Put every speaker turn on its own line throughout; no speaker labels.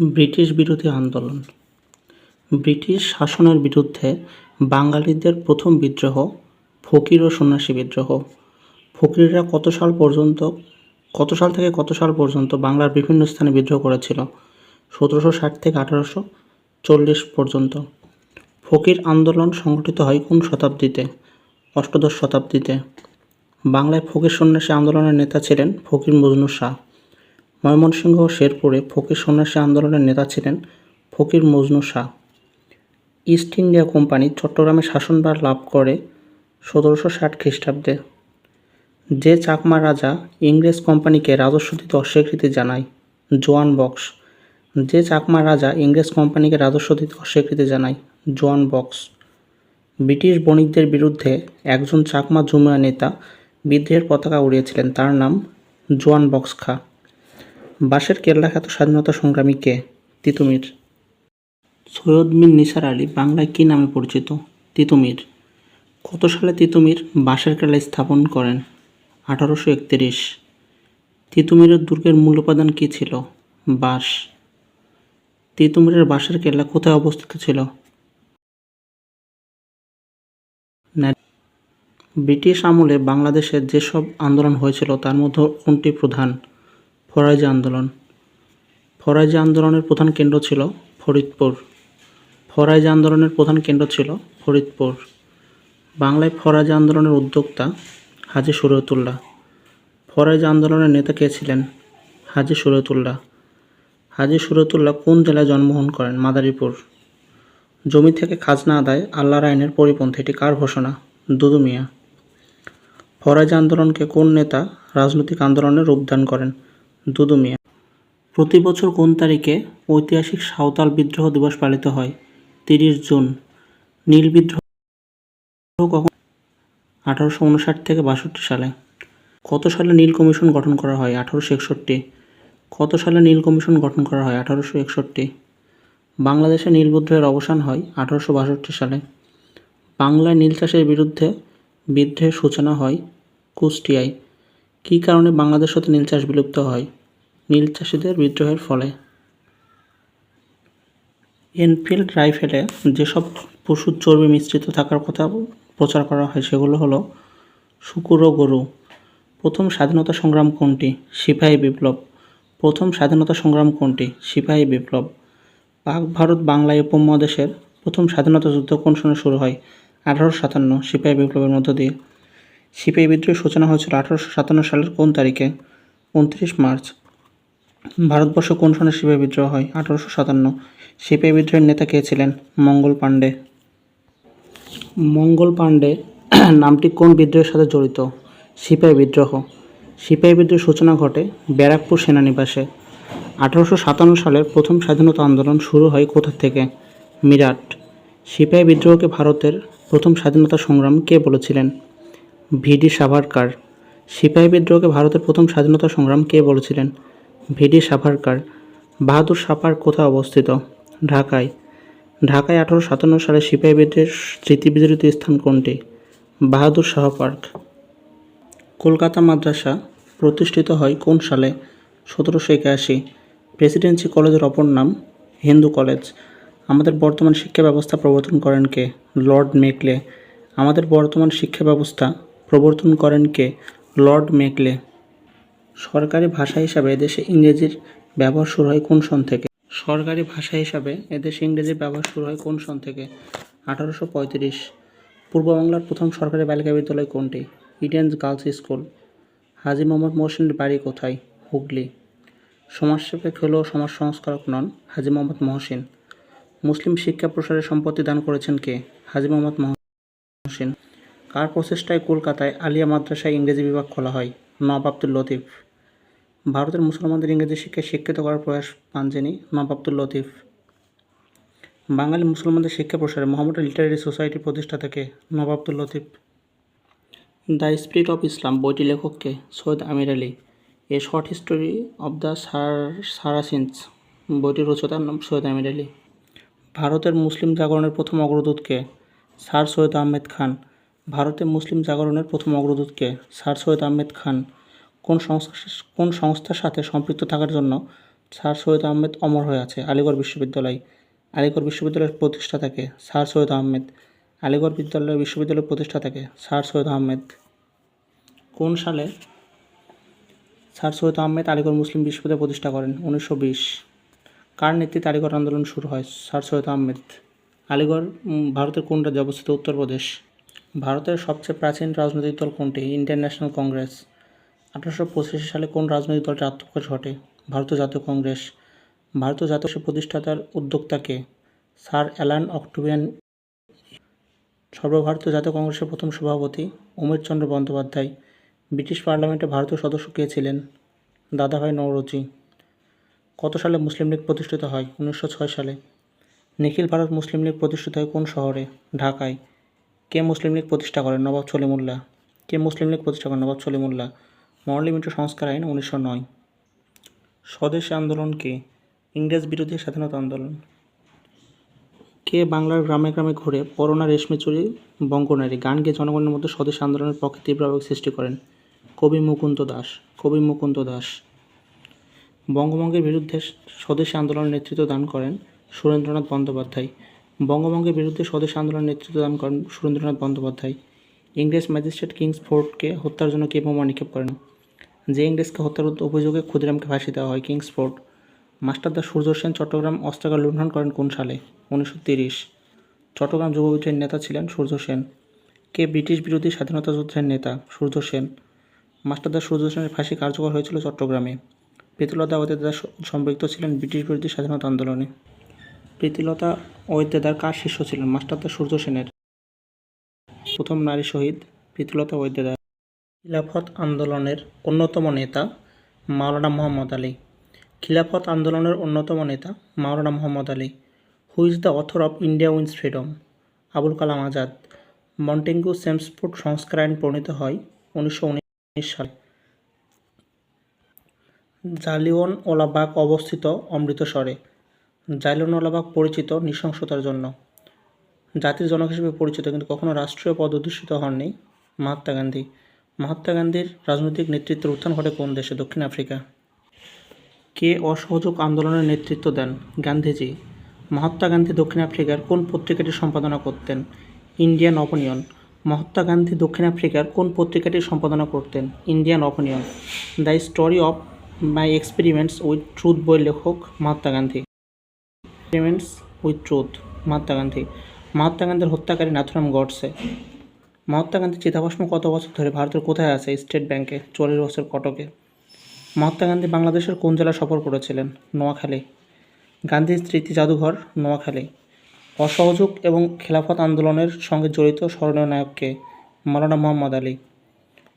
British বিরোধী আন্দোলন। British শাসনের বিরুদ্ধে বাঙালিদের প্রথম বিদ্রোহ ফকির ও সন্ন্যাসী বিদ্রোহ। ফকিররা কত সাল পর্যন্ত, কত সাল থেকে কত সাল পর্যন্ত বাংলার বিভিন্ন স্থানে বিদ্রোহ করেছিল? সতেরোশো ষাট থেকে আঠারোশো চল্লিশ পর্যন্ত। ফকির আন্দোলন সংগঠিত হয় কোন শতাব্দীতে? অষ্টাদশ শতাব্দীতে। বাংলায় ফকির সন্ন্যাসী আন্দোলনের নেতা ছিলেন ফকির মজনু শাহ। ময়মনসিংহ, শেরপুরে ফকির সন্ন্যাসী আন্দোলনের নেতা ছিলেন Fakir Majnu Shah. East India Company চট্টগ্রামে শাসনভার লাভ করে সতেরোশো ষাট খ্রিস্টাব্দে। যে চাকমা রাজা ইংরেজ কোম্পানিকে রাজস্ব দিতে অস্বীকৃতি জানায় জোয়ান বক্স। যে চাকমা রাজা ইংরেজ কোম্পানিকে রাজস্ব দিতে অস্বীকৃতি জানায় জোয়ান বক্স। ব্রিটিশ বণিকদের বিরুদ্ধে একজন চাকমা জুমিয়া নেতা বিদ্রোহের পতাকা উড়িয়েছিলেন, তার নাম জোয়ান বক্স খা। বাঁশের কেল্লা খ্যাত স্বাধীনতা সংগ্রামী কে? তিতুমির। সৈয়দ মির নিসার আলী বাংলায় কী নামে পরিচিত? তিতুমির। কত সালে তিতুমির বাঁশের কেল্লা স্থাপন করেন? আঠারোশো একতিরিশ। তিতুমিরের দুর্গের মূল উপাদান কী ছিল? বাঁশ। তিতুমিরের বাঁশের কেল্লা কোথায় অবস্থিত ছিল? ব্রিটিশ আমলে বাংলাদেশে যেসব আন্দোলন হয়েছিল তার মধ্যে কোনটি প্রধান? ফরাজি আন্দোলন। ফরাজি আন্দোলনের প্রধান কেন্দ্র ছিল ফরিদপুর। ফরাজি আন্দোলনের প্রধান কেন্দ্র ছিল ফরিদপুর। বাংলায় ফরাজি আন্দোলনের উদ্যোক্তা হাজি সুরতুল্লাহ ফরাজি আন্দোলনের নেতা কে ছিলেন? হাজি সুরতুল্লাহ হাজি সুরতুল্লাহ কোন জেলায় জন্মগ্রহণ করেন? মাদারীপুর। জমি থেকে খাজনা আদায় আল্লাহর আইনের পরিপন্থী, এটি কার ঘোষণা? দুদু মিয়া। ফরাজি আন্দোলনকে কোন নেতা রাজনৈতিক আন্দোলনে রূপদান করেন? দুদু মিয়া প্রতি বছর কোন তারিখে ঐতিহাসিক সাঁওতাল বিদ্রোহ দিবস পালিত হয়? তিরিশ জুন। নীল বিদ্রোহ কখন? আঠারোশো উনষাট থেকে বাষট্টি সালে। কত সালে নীল কমিশন গঠন করা হয়? আঠারোশো একষট্টি। কত সালে নীল কমিশন গঠন করা হয়? আঠারোশো একষট্টি। বাংলাদেশে নীল বিদ্রোহের অবসান হয় আঠারোশো বাষট্টি সালে। বাংলায় নীল চাষের বিরুদ্ধে বিদ্রোহের সূচনা হয় কুষ্টিয়ায়। কী কারণে বাংলাদেশ হতে নীল চাষ বিলুপ্ত হয়? নীল চাষিদের বিদ্রোহের ফলে। এনফিল্ড রাইফেলে যেসব পশুর চর্বি মিশ্রিত থাকার কথা প্রচার করা হয় সেগুলো হলো শুকুর ও গরু, প্রথম স্বাধীনতা সংগ্রাম কোনটি? সিপাহী বিপ্লব, প্রথম স্বাধীনতা সংগ্রাম কোনটি? সিপাহী বিপ্লব। পাক ভারত বাংলায় উপমহাদেশের প্রথম স্বাধীনতা যুদ্ধ কোন সনে শুরু হয়? আঠারোশো সাতান্ন, সিপাহী বিপ্লবের মধ্য দিয়ে। সিপাহী বিদ্রোহের সূচনা হয়েছিল আঠারোশো সাতান্ন সালের কোন তারিখে? উনত্রিশ মার্চ। ভারতবর্ষ কোন সনে সিপাহী বিদ্রোহ হয়? আঠারোশো সাতান্ন। সিপাহী বিদ্রোহের নেতা কে ছিলেন? মঙ্গল পাণ্ডে। মঙ্গল পাণ্ডে নামটি কোন বিদ্রোহের সাথে জড়িত? সিপাহী বিদ্রোহ। সিপাহী বিদ্রোহের সূচনা ঘটে ব্যারাকপুর সেনানিবাসে। আঠারোশো সাতান্ন সালের প্রথম স্বাধীনতা আন্দোলন শুরু হয় কোথা থেকে? মিরাট। সিপাহী বিদ্রোহকে ভারতের প্রথম স্বাধীনতা সংগ্রাম কে বলেছিলেন? ভিডি সাভারকার। সিপাহী বিদ্রোহকে ভারতের প্রথম স্বাধীনতা সংগ্রাম কে বলেছিলেন? ভিডি সাভারকার। বাহাদুর সাপার কোথায় অবস্থিত? ঢাকায়। ঢাকায় আঠারোশো সাতান্ন সালে সিপাহী বিদ্রোহের স্মৃতি বিজড়িত স্থান কোনটি? বাহাদুর শাহ পার্ক। কলকাতা মাদ্রাসা প্রতিষ্ঠিত হয় কোন সালে? সতেরোশো একাশি। প্রেসিডেন্সি কলেজের অপর নাম হিন্দু কলেজ। আমাদের বর্তমান শিক্ষা ব্যবস্থা প্রবর্তন করেন কে? Lord Macaulay. আমাদের বর্তমান শিক্ষা ব্যবস্থা প্রবর্তন করেন কে? Lord Macaulay. সরকারি ভাষা হিসাবে এদেশে ইংরেজির ব্যবহার শুরু হয় কোন সন থেকে? সরকারি ভাষা হিসাবে এদেশে ইংরেজির ব্যবহার শুরু হয় কোন সন থেকে? আঠারোশো পঁয়ত্রিশ। পূর্ব বাংলার প্রথম সরকারি বালিকা বিদ্যালয় কোনটি? Edens girls school. Haji Mohammad মহসিনের বাড়ি কোথায়? হুগলি। সমাজসেবক হলেও সমাজ সংস্কারক নন হাজি মোহাম্মদ মহসিন। মুসলিম শিক্ষা প্রসারে সম্পত্তি দান করেছেন কে? হাজি মোহাম্মদ মহসিন। কার প্রচেষ্টায় কলকাতায় আলিয়া মাদ্রাসায় ইংরেজি বিভাগ খোলা হয়? নবাব আব্দুল লতিফ। ভারতের মুসলমানদের ইংরেজি শিক্ষায় শিক্ষিত করার প্রয়াস পান যিনি নবাব আব্দুল লতিফ। বাঙালি মুসলমানদের শিক্ষা প্রসারে মোহাম্মদ লিটারেরি সোসাইটি প্রতিষ্ঠা থেকে Nawab Abdul Latif. The spirit of Islam বইটি লেখককে Syed Ameer Ali. A short history of the sar, Saracens. বইটির রচনার নাম সৈয়দ আমির আলী। ভারতের মুসলিম জাগরণের প্রথম অগ্রদূতকে স্যার সৈয়দ আহমেদ খান ভারতে মুসলিম জাগরণের প্রথম অগ্রদূতকে স্যার সৈয়দ আহমেদ খান কোন সংস্থা কোন সংস্থার সাথে সম্পৃক্ত থাকার জন্য স্যার সৈয়দ আহমেদ অমর হয়ে আছে? আলিগড় বিশ্ববিদ্যালয়। আলিগড় বিশ্ববিদ্যালয়ের প্রতিষ্ঠাতাকে স্যার সৈয়দ আহমেদ। আলিগড় বিদ্যালয় বিশ্ববিদ্যালয়ের প্রতিষ্ঠাতাকে স্যার সৈয়দ আহমেদ। কোন সালে স্যার সৈয়দ আহমেদ আলিগড় মুসলিম বিশ্ববিদ্যালয় প্রতিষ্ঠা করেন? উনিশশো বিশ। কার নেতৃত্বে আলিগড় আন্দোলন শুরু হয়? স্যার সৈয়দ আহমেদ। আলিগড় ভারতের কোন রাজ্যে অবস্থিত? উত্তরপ্রদেশ। ভারতের সবচেয়ে প্রাচীন রাজনৈতিক দল কোনটি? Indian National Congress. আঠারোশো পঁচাশি সালে কোন রাজনৈতিক দলটির আত্মপ্রকাশ ঘটে? ভারতীয় জাতীয় কংগ্রেস। ভারতীয় জাতীয় প্রতিষ্ঠাতার উদ্যোক্তাকে স্যার অ্যালান অক্টোবিয়ান। সর্বভারতীয় জাতীয় কংগ্রেসের প্রথম সভাপতি উমেশচন্দ্র বন্দ্যোপাধ্যায়। ব্রিটিশ পার্লামেন্টে ভারতীয় সদস্য কে ছিলেন? দাদাভাই নওরোজি। কত সালে মুসলিম লীগ প্রতিষ্ঠিত হয়? উনিশশো ছয় সালে। নিখিল ভারত মুসলিম লীগ প্রতিষ্ঠিত হয় কোন শহরে? ঢাকায়। কে মুসলিম লীগ প্রতিষ্ঠা করেন? নবাব সলিমুল্লাহ। কে মুসলিম লীগ প্রতিষ্ঠা করেন? নবাব সলিমুল্লাহ। মিন্টু সংস্কার আইন উনিশশো নয়। স্বদেশী আন্দোলন কে? ইংরেজ বিরোধী স্বাধীনতা আন্দোলন। কে বাংলার গ্রামে গ্রামে ঘুরে পরোনা রেশমি চুরি বঙ্গনারী গান গেয়ে জনগণের মধ্যে স্বদেশী আন্দোলনের পক্ষে তীব্র আবেগ সৃষ্টি করেন? কবি মুকুন্দ দাস। কবি মুকুন্দ দাস। বঙ্গভঙ্গের বিরুদ্ধে স্বদেশী আন্দোলনের নেতৃত্ব দান করেন সুরেন্দ্রনাথ বন্দ্যোপাধ্যায়। বঙ্গভঙ্গের বিরুদ্ধে স্বদেশ আন্দোলনের নেতৃত্ব দান করেন সুরেন্দ্রনাথ বন্দ্যোপাধ্যায়। ইংরেজ ম্যাজিস্ট্রেট কিংস ফোর্ডকে হত্যার জন্য কে বোমা নিক্ষেপ করেন? যে ইংরেজকে হত্যার অভিযোগে ক্ষুদিরামকে ফাঁসি দেওয়া হয় কিংস ফোর্ড মাস্টারদা সূর্য সেন চট্টগ্রাম অস্ত্রাগার লুণ্ঠন করেন কোন সালে? উনিশশো তিরিশ। চট্টগ্রাম যুব বিদ্রোহের নেতা ছিলেন সূর্য সেন। কে ব্রিটিশ বিরোধী স্বাধীনতা যুদ্ধের নেতা সূর্য সেন? মাস্টারদা সূর্য সেনের ফাঁসি কার্যকর হয়েছিল চট্টগ্রামে। প্রীতিলতা ওয়েদেদার সম্পৃক্ত ছিলেন ব্রিটিশ বিরোধী স্বাধীনতা আন্দোলনে। প্রীতিলতা ওয়েদেদার কার শিষ্য ছিলেন? মাস্টারদা সূর্য সেনের। প্রথম নারী শহীদ প্রীতিলতা ওয়েদেদার খিলাফত আন্দোলনের অন্যতম নেতা মাওলানা মোহাম্মদ আলী। খিলাফত আন্দোলনের অন্যতম নেতা Maulana Mohammad Ali. Who is the author of India wins freedom Abul Kalam Azad. Montagu Chelmsford সংস্কার আইন প্রণীত হয় উনিশশো উনিশ সালে। জালিওন ওলাবাগ অবস্থিত অমৃতসরে। জালিওন ওলাবাগ পরিচিত নৃশংসতার জন্য। জাতির জনক হিসেবে পরিচিত কিন্তু কখনো রাষ্ট্রীয় পদ অধিষ্ঠিত হননি মহাত্মা গান্ধী। মহাত্মা গান্ধীর রাজনৈতিক নেতৃত্বের উত্থান ঘটে কোন দেশে? দক্ষিণ আফ্রিকা। কে অসহযোগ আন্দোলনের নেতৃত্ব দেন গান্ধীজি? মহাত্মা গান্ধী দক্ষিণ আফ্রিকার কোন পত্রিকাটি সম্পাদনা করতেন? Indian opinion. মহাত্মা গান্ধী দক্ষিণ আফ্রিকার কোন পত্রিকাটি সম্পাদনা করতেন? Indian Opinion. The story of my experiments with truth বই লেখক Mahatma Gandhi. Experiments with truth Mahatma Gandhi Mahatma গান্ধীর হত্যাকারী নাথুরাম গডসে। মহাত্মা গান্ধীর চিতাভস্ম কত বছর ধরে ভারতের কোথায় আছে? স্টেট ব্যাংকে, চল্লিশ বছর কটকে। মহাত্মা গান্ধী বাংলাদেশের কোন জেলা সফর করেছিলেন? নোয়াখালী। গান্ধী স্মৃতি জাদুঘর, নোয়াখালী। অসহযোগ এবং খেলাফত আন্দোলনের সঙ্গে জড়িত স্মরণীয় নায়ককে মাওলানা মোহাম্মদ আলী।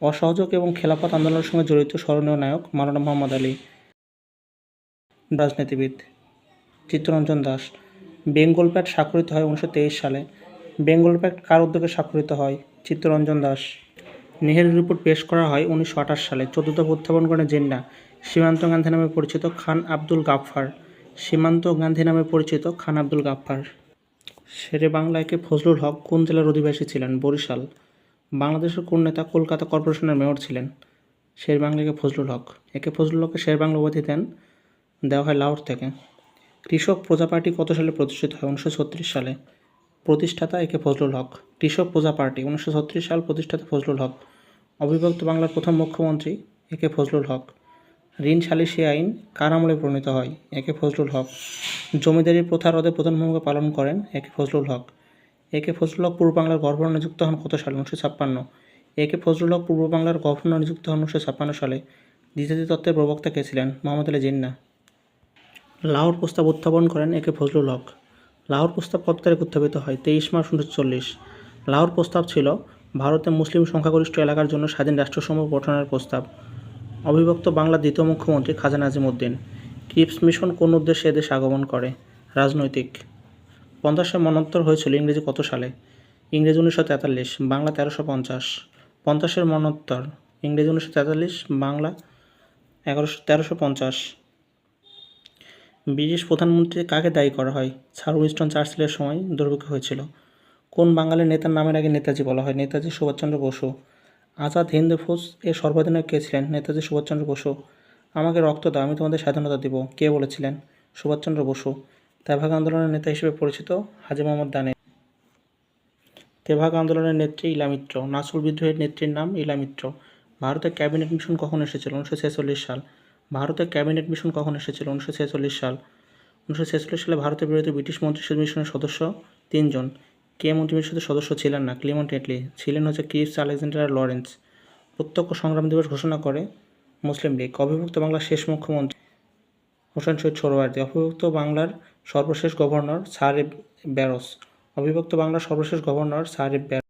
অসহযোগ এবং খেলাফত আন্দোলনের সঙ্গে জড়িত স্মরণীয় নায়ক মাওলানা মোহাম্মদ আলী। রাজনীতিবিদ। চিত্তরঞ্জন দাস। বেঙ্গল প্যাক্ট স্বাক্ষরিত হয় উনিশশো তেইশ সালে। বেঙ্গল প্যাক্ট কার উদ্যোগে স্বাক্ষরিত হয়? চিত্তরঞ্জন দাস। নেহেরু রিপোর্ট পেশ করা হয় উনিশশো আঠাশ সালে। চতুর্থ উত্থাপন করেন জেন্ডা। সীমান্ত গান্ধী নামে পরিচিত খান আব্দুল গাফফার। সীমান্ত গান্ধী নামে পরিচিত খান আব্দুল গাফফার। শেরে বাংলাকে ফজলুল হক কোন জেলার অধিবাসী ছিলেন? বরিশাল। বাংলাদেশের কোন নেতা কলকাতা কর্পোরেশনের মেয়র ছিলেন? শের বাংলাকে ফজলুল হক? একে ফজলুল হককে শের বাংলা উপাধি দেন, দেওয়া হয় লাহোর থেকে। কৃষক প্রজা পার্টি কত সালে প্রতিষ্ঠিত হয়? উনিশশো ছত্রিশ সালে। প্রতিষ্ঠাতা একে ফজলুল হক। কৃষক প্রজা পার্টি, উনিশশো ছত্রিশ সাল প্রতিষ্ঠাতা ফজলুল হক। অবিভক্ত বাংলার প্রথম মুখ্যমন্ত্রী একে ফজলুল হক। ঋণ সালিসি আইন কার আমলে প্রণীত হয়? একে ফজলুল হক। জমিদারি প্রথা রদে প্রধান ভূমিকা পালন করেন একে ফজলুল হক। একে ফজলুল হক পূর্ব বাংলার গভর্নর নিযুক্ত হন কত সালে? উনিশশো ছাপ্পান্ন। একে ফজলুল হক পূর্ব বাংলার গভর্নর নিযুক্ত হন উনিশশো ছাপ্পান্ন সালে। দ্বিতীয় তত্ত্বের প্রবক্তা কে ছিলেন? মোহাম্মদ আলী জিন্না। লাহোর প্রস্তাব উত্থাপন করেন একে ফজলুল হক। লাহোর প্রস্তাব কত তারিখ উত্থাপিত হয়? তেইশ মার্চ উনিশশো চল্লিশ। লাহোর প্রস্তাব ছিল ভারতে মুসলিম সংখ্যাগরিষ্ঠ এলাকার জন্য স্বাধীন রাষ্ট্রসমূহ গঠনের প্রস্তাব। অবিভক্ত বাংলার দ্বিতীয় মুখ্যমন্ত্রী খাজা নাজিমুদ্দিন ক্রিপস মিশন কোন উদ্দেশ্যে এদেশে আগমন করে? রাজনৈতিক। পঞ্চাশের মনন্তর হয়েছিল ইংরেজি কত সালে? ইংরেজি উনিশশো তেতাল্লিশ, বাংলা তেরোশো পঞ্চাশ। পঞ্চাশের মনন্তর ইংরেজি উনিশশো তেতাল্লিশ, বাংলা এগারোশো তেরোশো পঞ্চাশ। ব্রিটিশ প্রধানমন্ত্রী কাকে দায়ী করা হয়? স্যার উইনস্টন চার্চিলের সময় দুর্ভিক্ষ হয়েছিল। কোন বাঙালি নেতার নামের আগে নেতাজি বলা হয়? নেতাজি সুভাষচন্দ্র বসু। আজাদ হিন্দ ফৌজ এর সর্বাধিনায়ক কে ছিলেন? নেতাজি সুভাষচন্দ্র বসু। আমাকে রক্ত দাও, আমি তোমাদের স্বাধীনতা দেব। কে বলেছিলেন? সুভাষচন্দ্র বসু। তেভাগ আন্দোলনের নেতা হিসেবে পরিচিত হাজী মোহাম্মদ দানে তেভাগ আন্দোলনের নেত্রী ইলা মিত্র। নাসুল বিদ্রোহের নেত্রীর নাম ইলা মিত্র। ভারতের ক্যাবিনেট মিশন কখন এসেছিল? উনিশশো ছেচল্লিশ সাল। ভারতের ক্যাবিনেট মিশন কখন এসেছিল? উনিশশো ছেচল্লিশ সাল। উনিশশো ছেচল্লিশ সালে ভারতের বিরুদ্ধে ব্রিটিশ মন্ত্রী মিশনের সদস্য তিনজন। কে মন্ত্রী পরিষদের সদস্য ছিলেন না? ক্লিমন্ট এটলি ছিলেন হচ্ছে ক্রিপস আলেকজান্ডার লরেন্স। প্রত্যক্ষ সংগ্রাম দিবস ঘোষণা করে মুসলিম লীগ। অবিভক্ত বাংলার শেষ মুখ্যমন্ত্রী হোসেন শহীদ সোহরাওয়ার্দী অবিভক্ত বাংলার সর্বশেষ গভর্নর স্যার এ ব্যারোস অবিভক্ত বাংলার সর্বশেষ গভর্নর স্যার এ ব্যারোস